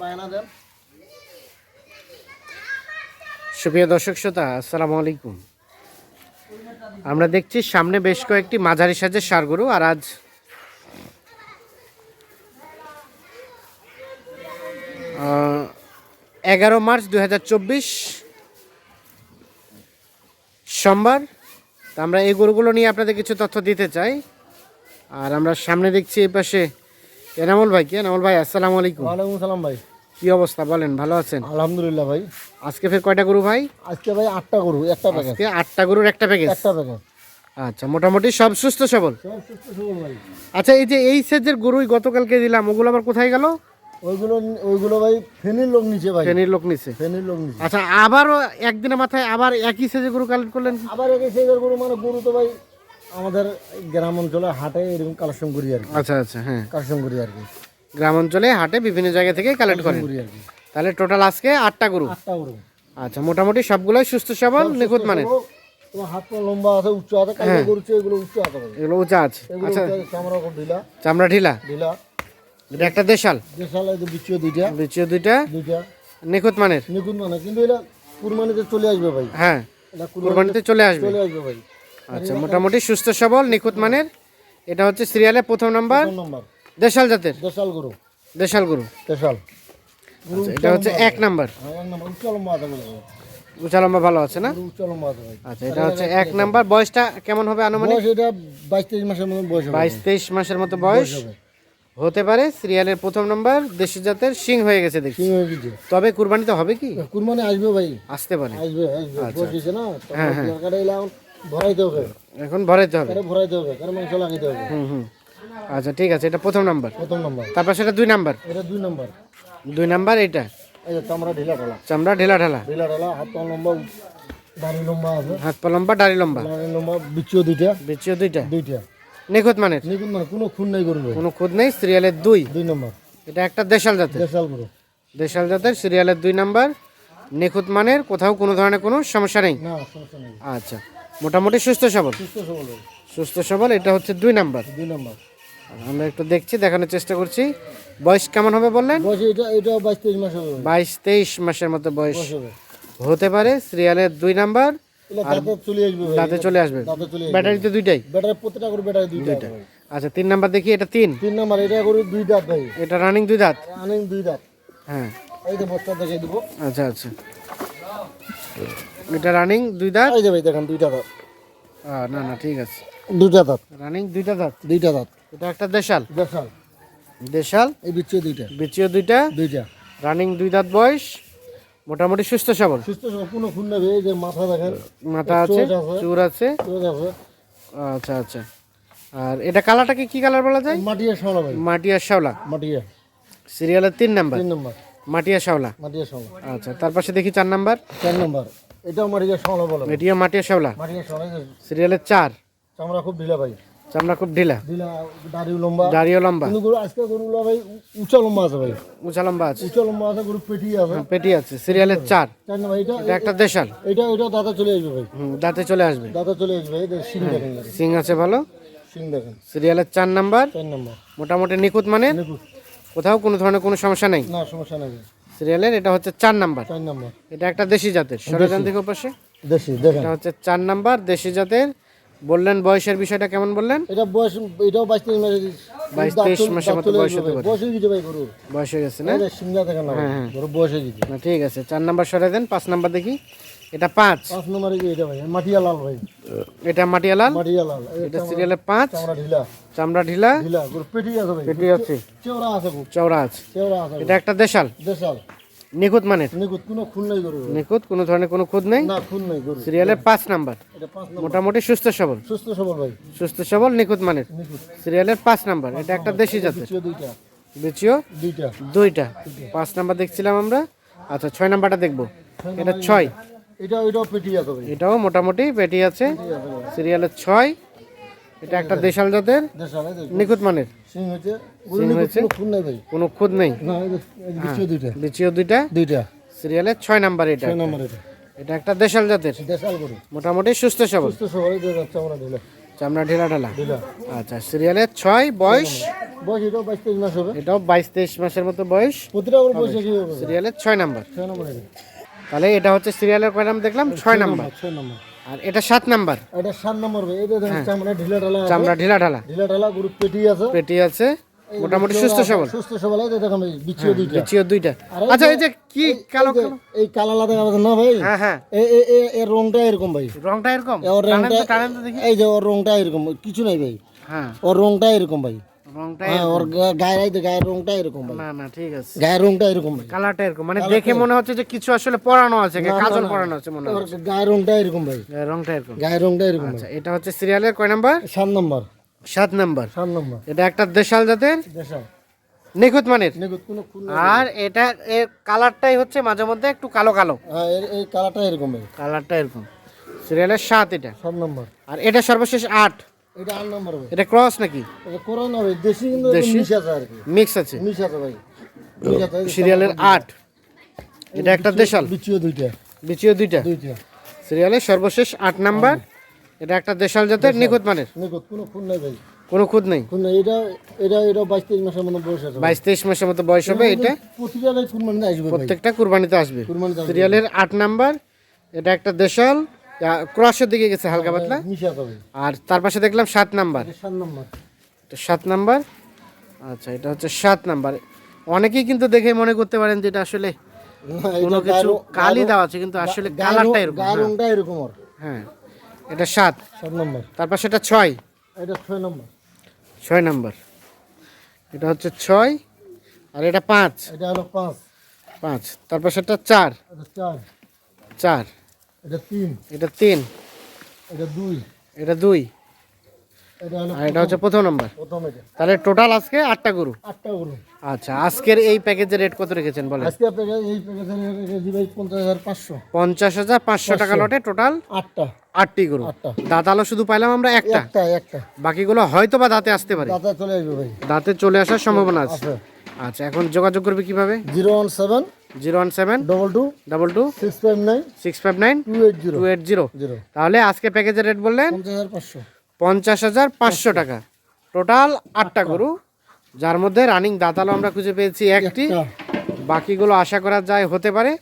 বায়না দেন। সুপ্রিয় দর্শক শ্রোতা আসসালামু আলাইকুম। আমরা দেখছি সামনে বেশ কয়েকটি মাঝারি সাজের সার গরু আর আজ এগারো মার্চ দুই হাজার চব্বিশ সোমবার। তা আমরা এই গরুগুলো নিয়ে আপনাদের কিছু তথ্য দিতে চাই। আর আমরা সামনে দেখছি এই পাশে এনামুল ভাই কি? এনামুল ভাই আসসালামু আলাইকুম। ওয়ালাইকুম সালাম ভাই। কি অবস্থা বলেন ভালো আছেন? আলহামদুলিল্লাহ ভাই। আজকে ফের কয়টা গরু ভাই? আজকে ভাই আটটা গরু একটা প্যাকেট আজকে আটটা গরুর একটা প্যাকেজ একটা প্যাকেট আচ্ছা মোটামুটি সব সুস্থ সবল? সব সুস্থ সবল ভাই। আচ্ছা এই যে এই সেজের গরুই গতকালকে দিলাম ওগুলো আবার কোথায় গেল? ওইগুলো ওইগুলো ভাই ফেনির লোক নিচে ভাই। ট্রেনের লোক নিছে। ফেনির লোক নিচে আচ্ছা আবারও একদিনের মাথায় আবার একই সেজে গরু কালেক্ট করলেন আবার একে সেই গরু মানে গরু তো ভাই আমাদের গ্রাম অঞ্চলে হাটে এরকম কালেকশন করি আর কি। আচ্ছা আচ্ছা হ্যাঁ। কালেকশন করি আর কি। গ্রাম অঞ্চলে হাটে বিভিন্ন জায়গা থেকে কালেক্ট করেন। তাহলে টোটাল আজকে আটটা গরু। আচ্ছা মোটামুটি সবগুলোই সুস্থ সবল নিখুঁত মানে গরু, তোমার হাত পা লম্বা আছে উচ্চ আছে গরু এগুলো উচ্চ আছে এগুলো উঁচা আছে। আচ্ছা। চামড়া ঢিলা। চামড়া ঢিলা? ঢিলা। এটা একটা দেশাল? দেশাল এই বিচিও দুইটা। বিচিও দুইটা? দুইটা। নিখুঁত মানের? নিখুঁত মানে কিন্তু এটা কুরবানিতে চলে আসবে ভাই। হ্যাঁ এটা কুরবানি চলে আসবে। চলে আসবে ভাই। আচ্ছা মোটামুটি সুস্থ সবল নিখুঁত মানের। এটা হচ্ছে সিরিয়ালের প্রথম নাম্বার ফোন নম্বর দেশাল জাতের? দেশাল গরু। দেশাল গরু। দেশাল। আচ্ছা, এটা হচ্ছে এক নাম্বার। হ্যাঁ, উঁচা লম্বা ভালো আছে না? আচ্ছা এটা হচ্ছে এক নাম্বার। বয়সটা কেমন হবে আনুমানিক? বয়স এটা বাইশ তেইশ মাসের মতন বয়স বাইশ তেইশ মাসের মতো বয়স? হতে পারে সিরিয়ালের প্রথম নাম্বার দেশি জাতের সিং হয়ে গেছে হয়ে গেছে। তবে কুরবানিতে হবে কি? কুরবানি আসবে ভাই। আসতে পারে। আসবে আসবে। আচ্ছা। না দরকার এলাম ভরাইতে হবে। এখন ভরাইতে হবে। ভরাইতে হবে কারে মাংস লাগাইতে হবে। হুম হুম। আচ্ছা ঠিক আছে এটা প্রথম নাম্বার। প্রথম নম্বর। তারপর সেটা দুই নাম্বার। এটা দুই নম্বর। দুই নাম্বার এটা এই যে চামড়া ঢিলা ঢালা। চামড়া ঢেলা ঢালা। ঢিলা ঢালা হাত পা লম্বা দাড়ি লম্বা আছে। হাত পা লম্বা দাড়ি লম্বা। দাড়ি লম্বা বিচিও দুইটা। বিচিও দুইটা? দুইটা। নিখুঁত মানের? নিকুন মানে কোনো খুন নাই ভাই। কোনো খুদ নেই সিরিয়ালের দুই। দুই নম্বর। এটা একটা দেশাল জাতের। দেশাল গরু। দেশাল জাতের সিরিয়ালের দুই নাম্বার। নিখুঁত মানের কোথাও কোনো ধরনের কোনো সমস্যা নেই? না সমস্যা নেই। আচ্ছা মোটামুটি সুস্থ সবল। সুস্থ সবল। সুস্থ সবল এটা হচ্ছে দুই নাম্বার। দুই নম্বর। আমরা একটু দেখছি দেখানোর চেষ্টা করছি। বয়স কেমন হবে বললেন? বাইশ তেইশ মাসের মতো বয়স হতে পারে। সিরিয়ালের দুই নাম্বার। দাঁতে চলে আসবে ব্যাটারিতে দুইটাই? ব্যাটারি প্রত্যেকটা করে ব্যাটারি দুইটা আচ্ছা তিন নাম্বার দেখি এটা তিন? তিন নম্বর এটা করে দুই দাঁত ভাই। এটা রানিং দুই দাঁত? আনেন দুই দাঁত। হ্যাঁ। এই যে বস্তা দেখে দিব। আচ্ছা আচ্ছা। এটা রানিং দুই দাঁত? এই যে ভাই দেখেন দুইটা দাঁত। না না ঠিক আছে। দুইটা দাঁত। রানিং দুইটা দাঁত? দুইটা দাঁত। এটা একটা দেশাল? দেশাল। দেশাল? এই বিচ্ছে দুইটা। বিচিও দুইটা? দুইটা। রানিং দুই দাঁত বয়স? মোটামুটি সুস্থ সবল? সুস্থ সব কোনো খুন নেবে এই যে মাথা দেখেন। মাথা আছে চোখ আছে। চুর আছে। আচ্ছা আচ্ছা। আর এটা কালারটাকে কি কালার বলা যায়? মাটিয়া শাওলা ভাই। মাটিয়া শাওলা। মাটিয়া। সিরিয়ালের তিন নাম্বার? তিন নম্বর। মাটিয়া শাওলা। মাটিয়া শাওলা। আচ্ছা তার পাশে দেখি চার নাম্বার। চার নম্বর। এটাও মাটিয়া শাওলা বলে ভাই। এটিও মাটিয়া শাওলা মাটিয়া শাওলা সিরিয়ালের চার? চামড়া খুব ঢিলা ভাই। চামড়া খুব ঢিলা? ঢিলা দাড়ি লম্বা। দাড়িও লম্বা? কিন্তু গরু আজকে গরুগুলো ভাই উঁচা লম্বা আছে ভাই। উঁচা লম্বা আছে? উঁচা লম্বা আছে গরু পেটি আছে। পেটি আছে। সিরিয়ালের চার? চার নম্বর এটা এটা একটা দেশাল? এটা এটা দাঁতে চলে আসবে ভাই। হুম, দাঁতে চলে আসবে? দাঁতে চলে আসবে এই সিং দেখেন সিং আছে ভালো? সিং দেখেন। সিরিয়ালের চার নাম্বার? চার নম্বর। মোটামুটি নিখুঁত মানে নিখুঁত। কোথাও কোনো ধরনের কোনো সমস্যা নেই? না সমস্যা নেই। সিরিয়ালের এটা হচ্ছে চার নাম্বার। চার নাম্বার। এটা একটা দেশি জাতের। সরজান দিকে পাশে। দেশি দেখেন। এটা হচ্ছে চার নাম্বার দেশি জাতের। বললেন বয়সের বিষয়টা কেমন বললেন? এটা বয়স এটাও বাইশ তেইশ মাসে বাইশ, তেইশ মাসের মতো বয়স হতে। পারে। বয়স হয়ে গেছে ভাই গরুর। বয়স হয়ে গেছে না? সিমলা দেখেন না। হ্যাঁ, গরু বয়স হয়ে গেছে। না ঠিক আছে চার নাম্বার সরাই দেন পাঁচ নাম্বার দেখি। এটা পাঁচ। পাঁচ নম্বরে এটা ভাই? মাটিয়া লাল ভাই। এটা মাটিয়া লাল? মাটিয়া লাল। এটা সিরিয়ালের পাঁচ। চামড়া ঢিলা। চামড়া ঢিলা? ঢিলা পেটি আছে ভাই। পেটি আছে। চেওড়া আছে খুব। চওড়া আছে। চেওড়া আছে এটা একটা দেশাল? দেশাল। নিখুঁত নিখুঁত কোনো খুন নাই গরু নিখুঁত? কোনো ধরনের কোনো খুঁত নেই? না খুন নাই গরু সিরিয়ালের পাঁচ নাম্বার। মোটামুটি সুস্থ সবল। সুস্থ সবল ভাই। সুস্থ সবল নিখুঁত মানের সিরিয়ালের পাঁচ নাম্বার। এটা একটা দেশি জাতের। বিচিও দুইটা। বিচিও দুইটা। দুইটা। পাঁচ নাম্বার দেখছিলাম আমরা। আচ্ছা ছয় নাম্বারটা দেখব। এটা ছয়। এটা এটাও পেটি আছে এটাও মোটামুটি পেটি আছে। সিরিয়ালের ছয়। এটা একটা দেশাল। জাতের। নিখুঁত মানের। সিং হয়েছে। কোনো খুদ নেই না এই যে এই যে বিচিও দুইটা। দুইটা। সিরিয়ালের ছয় নাম্বার এটা ছয় নম্বর এটা। এটা একটা দেশাল জাতের। দেশাল গরু। মোটামুটি সুস্থ সবল। সুস্থ সবল চামড়া ঢিলা। চামড়া ঢেলা ঢালা। আচ্ছা সিরিয়ালের ছয় বয়স? বয়স এটাও বাইশ তেইশ মাস হবে। এটাও বাইশ তেইশ মাসের মতো বয়স। প্রতিটা সিরিয়ালের ছয় নাম্বার। ছয় নম্বর। তাহলে এটা হচ্ছে সিরিয়ালের কয় নাম দেখলাম ছয় নাম্বার। ছয় নম্বর। আর এটা সাত নাম্বার। এটা সাত নম্বর হবে এটা দেখেন চামড়া ঢিলা ঢালা চামড়া ঢিলা ঢালা। ঢিলা ঢালা গরু পেটি আছে। পেটি আছে। মোটামুটি সুস্থ সবল। সুস্থ সবল। এই যে দেখেন এই বিচিও দুইটা। লিচিও দুইটা। আচ্ছা এই যে কি কালো এই কালো? এই লাদা কালা না ভাই? হ্যাঁ হ্যাঁ। এ এ- এ- এর রংটা এরকম ভাই। রংটা এরকম? ওর রংটা এই যে ওর রংটা এরকম কিছু নাই ভাই। হ্যাঁ। ওর রংটা এরকম ভাই। হ্যাঁ ওর গা- গায়ের এই গায়ের রংটা এরকম না না ঠিক আছে। গায়ের রংটা এরকম ভাই। কালারটা এরকম। মানে দেখে মনে হচ্ছে যে কিছু আসলে পরানো আছে কাজল পরানো আছে মনে হচ্ছে। গায়ের রংটা এরকম ভাই। রংটা এরকম। গায়ের রংটা এরকম আচ্ছা এটা হচ্ছে সিরিয়ালের কয় নাম্বার? সাত নম্বর। সাত নাম্বার। সাত নম্বর। এটা একটা দেশাল জাতের? নিখুঁত মানের। আর এটা এর কালারটাই হচ্ছে মাঝে মধ্যে একটু কালো কালো। হ্যাঁ এই কালারটা এরকম ভাই। কালারটা এরকম। সিরিয়ালের সাত এটা। সাত নম্বর। আর এটা সর্বশেষ আট। এটা আট নম্বর ভাই। এটা ক্রস নাকি? এটা কোরআন ভাই দেশি কিন্তু দেশি? মিশ আছে আর কি। মিক্স আছে? মিশ আছে ভাই। সিরিয়ালের আট। এটা একটা দেশাল? বিচিও দুইটা। বিচিও দুইটা? দুইটা। সিরিয়ালের সর্বশেষ আট নাম্বার। এটা একটা দেশাল জাতের নিখুঁত মানের? নিগুত কোনো খুন নাই ভাই। কোনো খুঁত নেই? খুন নাই। এটা এটা এটা বাইশ তেইশ মাসের মতো বয়স আছে বাইশ তেইশ মাসের মতো বয়স হবে এটা প্রতিটা ভাই কুরবানি আসবে প্রত্যেকটা কুরবানিতে আসবে। কুরবানি আসবে। সিরিয়ালের আট নাম্বার। এটা একটা দেশাল। ক্রসের দিকে গেছে হালকা পাতলা? ভাই আর তার পাশে দেখলাম সাত নাম্বার। সাত নম্বর। এটা সাত নাম্বার? আচ্ছা এটা হচ্ছে সাত নাম্বার। অনেকেই কিন্তু দেখে মনে করতে পারেন যে এটা আসলে কোনো কিছু কালি দেওয়া আছে কিন্তু আসলে কালারটা এরকম হ্যাঁ, এরকম হ্যাঁ এটা সাত। সাত নম্বর। তারপর সেটা ছয়। এটা ছয় নম্বর। ছয় নাম্বার। এটা হচ্ছে ছয় আর এটা পাঁচ। এটা হলো পাঁচ। পাঁচ। তারপর সেটা চার। চার। চার। এটা তিন। এটা তিন। এটা দুই। এটা দুই। এটা আর এটা হচ্ছে প্রথম। নাম্বার। তাহলে টোটাল আজকে আটটা গরু? আটটা গরু। আচ্ছা আজকের এই প্যাকেজের রেট কত রেখেছেন বলেন? আজকে এই প্যাকেজের রেখেছি পঞ্চাশ হাজার পাঁচশো। পঞ্চাশ হাজার পাঁচশো টাকা লটে টোটাল আটটা। আটটি গরু। দাঁতালো শুধু পাইলাম আমরা একটা। একটা বাকিগুলো হয়তো বা দাঁতে আসতে পারে। দাদা চলে আসবে ভাই। দাঁতে চলে আসার সম্ভাবনা আছে। আছে। আচ্ছা এখন যোগাযোগ করবে কীভাবে? Zero one seven zero one seven double two double two six five nine six five nine two eight zero two eight zero zero তাহলে আজকে প্যাকেজের রেট বললেন পঞ্চাশ হাজার পাঁচশো। টাকা। টোটাল আটটা গরু যার মধ্যে রানিং দাঁতালো আমরা খুঁজে পেয়েছি একটি। বাকিগুলো আশা করা যায় হতে পারে।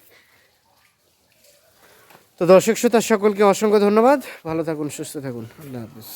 তো দর্শক শ্রোতা সকলকে অসংখ্য ধন্যবাদ। ভালো থাকুন সুস্থ থাকুন। আল্লাহ হাফিজ।